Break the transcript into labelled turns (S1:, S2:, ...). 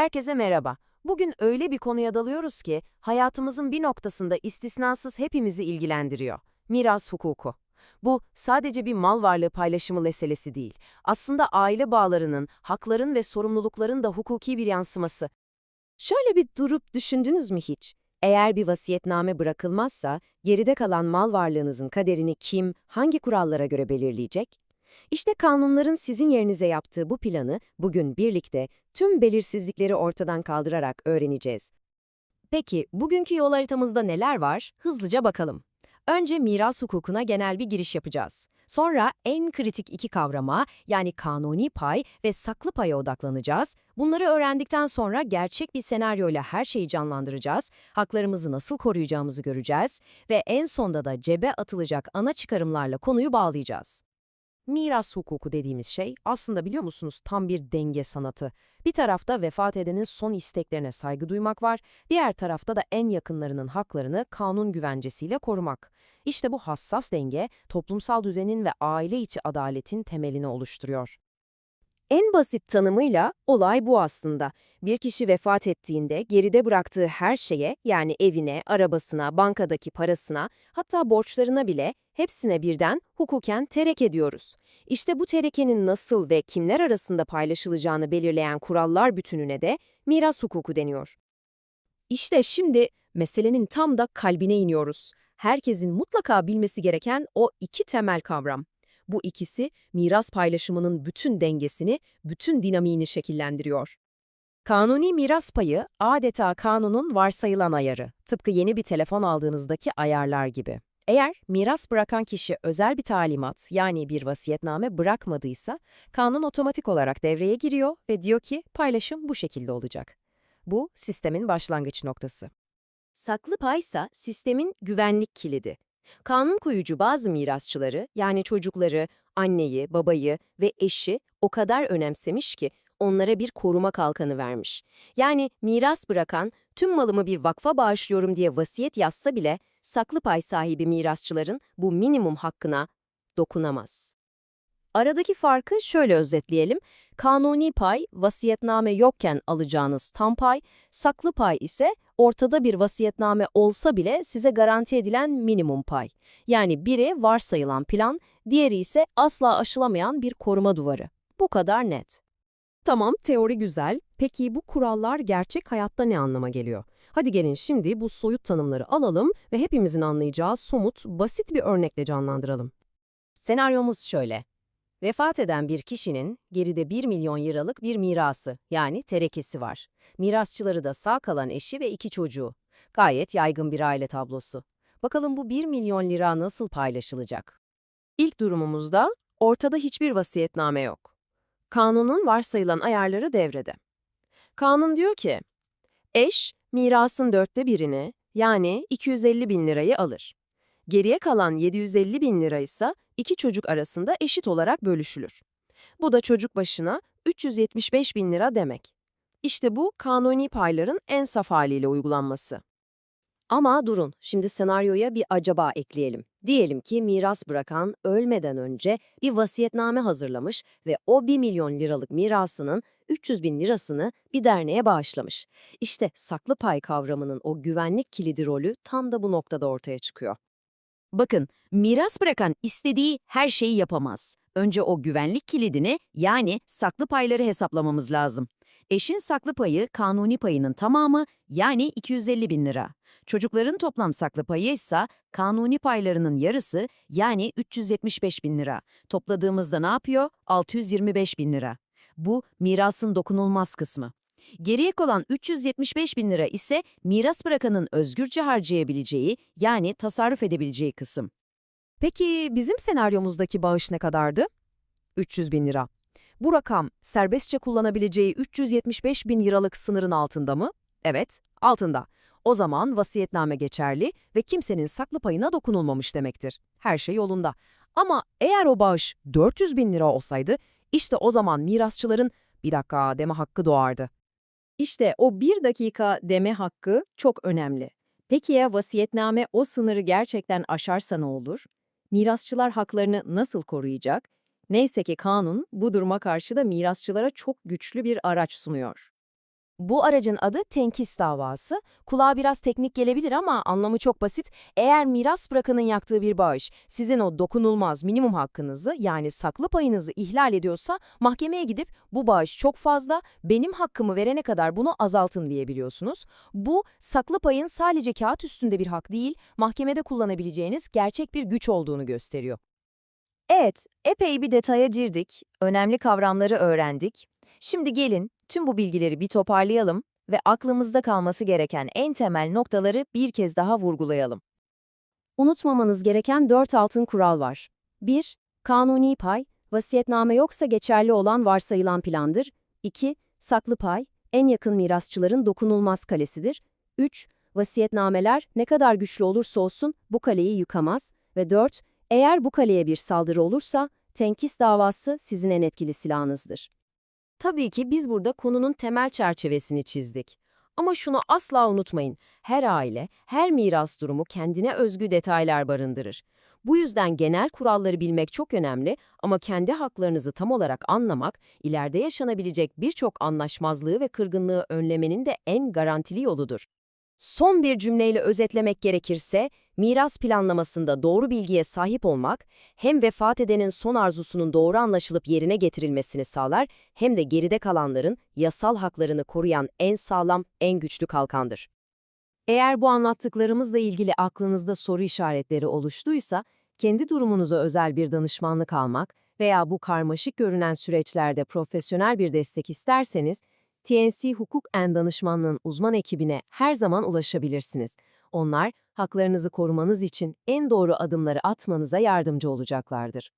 S1: Herkese merhaba. Bugün öyle bir konuya dalıyoruz ki hayatımızın bir noktasında istisnasız hepimizi ilgilendiriyor. Miras hukuku. Bu sadece bir mal varlığı paylaşımı meselesi değil. Aslında aile bağlarının, hakların ve sorumlulukların da hukuki bir yansıması. Şöyle bir durup düşündünüz mü hiç? Eğer bir vasiyetname bırakılmazsa, geride kalan mal varlığınızın kaderini kim, hangi kurallara göre belirleyecek? İşte kanunların sizin yerinize yaptığı bu planı bugün birlikte tüm belirsizlikleri ortadan kaldırarak öğreneceğiz. Peki, bugünkü yol haritamızda neler var? Hızlıca bakalım. Önce miras hukukuna genel bir giriş yapacağız. Sonra en kritik iki kavrama yani kanuni pay ve saklı paya odaklanacağız. Bunları öğrendikten sonra gerçek bir senaryoyla her şeyi canlandıracağız, haklarımızı nasıl koruyacağımızı göreceğiz ve en sonda da cebe atılacak ana çıkarımlarla konuyu bağlayacağız. Miras hukuku dediğimiz şey aslında biliyor musunuz tam bir denge sanatı. Bir tarafta vefat edenin son isteklerine saygı duymak var, diğer tarafta da en yakınlarının haklarını kanun güvencesiyle korumak. İşte bu hassas denge toplumsal düzenin ve aile içi adaletin temelini oluşturuyor. En basit tanımıyla olay bu aslında. Bir kişi vefat ettiğinde geride bıraktığı her şeye yani evine, arabasına, bankadaki parasına, hatta borçlarına bile hepsine birden hukuken terek ediyoruz. İşte bu terekenin nasıl ve kimler arasında paylaşılacağını belirleyen kurallar bütününe de miras hukuku deniyor. İşte şimdi meselenin tam da kalbine iniyoruz. Herkesin mutlaka bilmesi gereken o iki temel kavram. Bu ikisi miras paylaşımının bütün dengesini, bütün dinamiğini şekillendiriyor. Kanuni miras payı adeta kanunun varsayılan ayarı, tıpkı yeni bir telefon aldığınızdaki ayarlar gibi. Eğer miras bırakan kişi özel bir talimat yani bir vasiyetname bırakmadıysa, kanun otomatik olarak devreye giriyor ve diyor ki paylaşım bu şekilde olacak. Bu sistemin başlangıç noktası. Saklı paysa sistemin güvenlik kilidi. Kanun koyucu bazı mirasçıları, yani çocukları, anneyi, babayı ve eşi o kadar önemsemiş ki onlara bir koruma kalkanı vermiş. Yani miras bırakan, tüm malımı bir vakfa bağışlıyorum diye vasiyet yazsa bile saklı pay sahibi mirasçıların bu minimum hakkına dokunamaz. Aradaki farkı şöyle özetleyelim. Kanuni pay, vasiyetname yokken alacağınız tam pay, saklı pay ise ortada bir vasiyetname olsa bile size garanti edilen minimum pay. Yani biri varsayılan plan, diğeri ise asla aşılamayan bir koruma duvarı. Bu kadar net. Tamam, teori güzel. Peki bu kurallar gerçek hayatta ne anlama geliyor? Hadi gelin şimdi bu soyut tanımları alalım ve hepimizin anlayacağı somut, basit bir örnekle canlandıralım. Senaryomuz şöyle. Vefat eden bir kişinin geride 1 milyon liralık bir mirası yani terekesi var. Mirasçıları da sağ kalan eşi ve iki çocuğu. Gayet yaygın bir aile tablosu. Bakalım bu 1 milyon lira nasıl paylaşılacak? İlk durumumuzda ortada hiçbir vasiyetname yok. Kanunun varsayılan ayarları devrede. Kanun diyor ki, eş mirasın dörtte birini yani 250 bin lirayı alır. Geriye kalan 750 bin lira ise iki çocuk arasında eşit olarak bölüşülür. Bu da çocuk başına 375 bin lira demek. İşte bu kanuni payların en saf haliyle uygulanması. Ama durun, şimdi senaryoya bir acaba ekleyelim. Diyelim ki miras bırakan ölmeden önce bir vasiyetname hazırlamış ve o 1 milyon liralık mirasının 300 bin lirasını bir derneğe bağışlamış. İşte saklı pay kavramının o güvenlik kilidi rolü tam da bu noktada ortaya çıkıyor. Bakın, miras bırakan istediği her şeyi yapamaz. Önce o güvenlik kilidini yani saklı payları hesaplamamız lazım. Eşin saklı payı kanuni payının tamamı yani 250 bin lira. Çocukların toplam saklı payı ise kanuni paylarının yarısı yani 375 bin lira. Topladığımızda ne yapıyor? 625 bin lira. Bu mirasın dokunulmaz kısmı. Geriye kalan 375 bin lira ise miras bırakanın özgürce harcayabileceği yani tasarruf edebileceği kısım. Peki bizim senaryomuzdaki bağış ne kadardı? 300 bin lira. Bu rakam serbestçe kullanabileceği 375 bin liralık sınırın altında mı? Evet, altında. O zaman vasiyetname geçerli ve kimsenin saklı payına dokunulmamış demektir. Her şey yolunda. Ama eğer o bağış 400 bin lira olsaydı, işte o zaman mirasçıların bir dakika deme hakkı doğardı. İşte o bir dakika deme hakkı çok önemli. Peki ya vasiyetname o sınırı gerçekten aşarsa ne olur? Mirasçılar haklarını nasıl koruyacak? Neyse ki kanun bu duruma karşı da mirasçılara çok güçlü bir araç sunuyor. Bu aracın adı tenkis davası. Kulağa biraz teknik gelebilir ama anlamı çok basit. Eğer miras bırakanın yaktığı bir bağış sizin o dokunulmaz minimum hakkınızı yani saklı payınızı ihlal ediyorsa mahkemeye gidip bu bağış çok fazla benim hakkımı verene kadar bunu azaltın diyebiliyorsunuz. Bu saklı payın sadece kağıt üstünde bir hak değil mahkemede kullanabileceğiniz gerçek bir güç olduğunu gösteriyor. Evet, epey bir detaya girdik, önemli kavramları öğrendik. Şimdi gelin tüm bu bilgileri bir toparlayalım ve aklımızda kalması gereken en temel noktaları bir kez daha vurgulayalım. Unutmamanız gereken dört altın kural var. 1. Kanuni pay, vasiyetname yoksa geçerli olan varsayılan plandır. 2. Saklı pay, en yakın mirasçıların dokunulmaz kalesidir. 3. Vasiyetnameler ne kadar güçlü olursa olsun bu kaleyi yıkamaz. Ve 4. Eğer bu kaleye bir saldırı olursa, tenkis davası sizin en etkili silahınızdır. Tabii ki biz burada konunun temel çerçevesini çizdik. Ama şunu asla unutmayın, her aile, her miras durumu kendine özgü detaylar barındırır. Bu yüzden genel kuralları bilmek çok önemli ama kendi haklarınızı tam olarak anlamak, ileride yaşanabilecek birçok anlaşmazlığı ve kırgınlığı önlemenin de en garantili yoludur. Son bir cümleyle özetlemek gerekirse, miras planlamasında doğru bilgiye sahip olmak, hem vefat edenin son arzusunun doğru anlaşılıp yerine getirilmesini sağlar, hem de geride kalanların yasal haklarını koruyan en sağlam, en güçlü kalkandır. Eğer bu anlattıklarımızla ilgili aklınızda soru işaretleri oluştuysa, kendi durumunuza özel bir danışmanlık almak veya bu karmaşık görünen süreçlerde profesyonel bir destek isterseniz, TNC Hukuk en Danışmanlığın uzman ekibine her zaman ulaşabilirsiniz. Onlar, haklarınızı korumanız için en doğru adımları atmanıza yardımcı olacaklardır.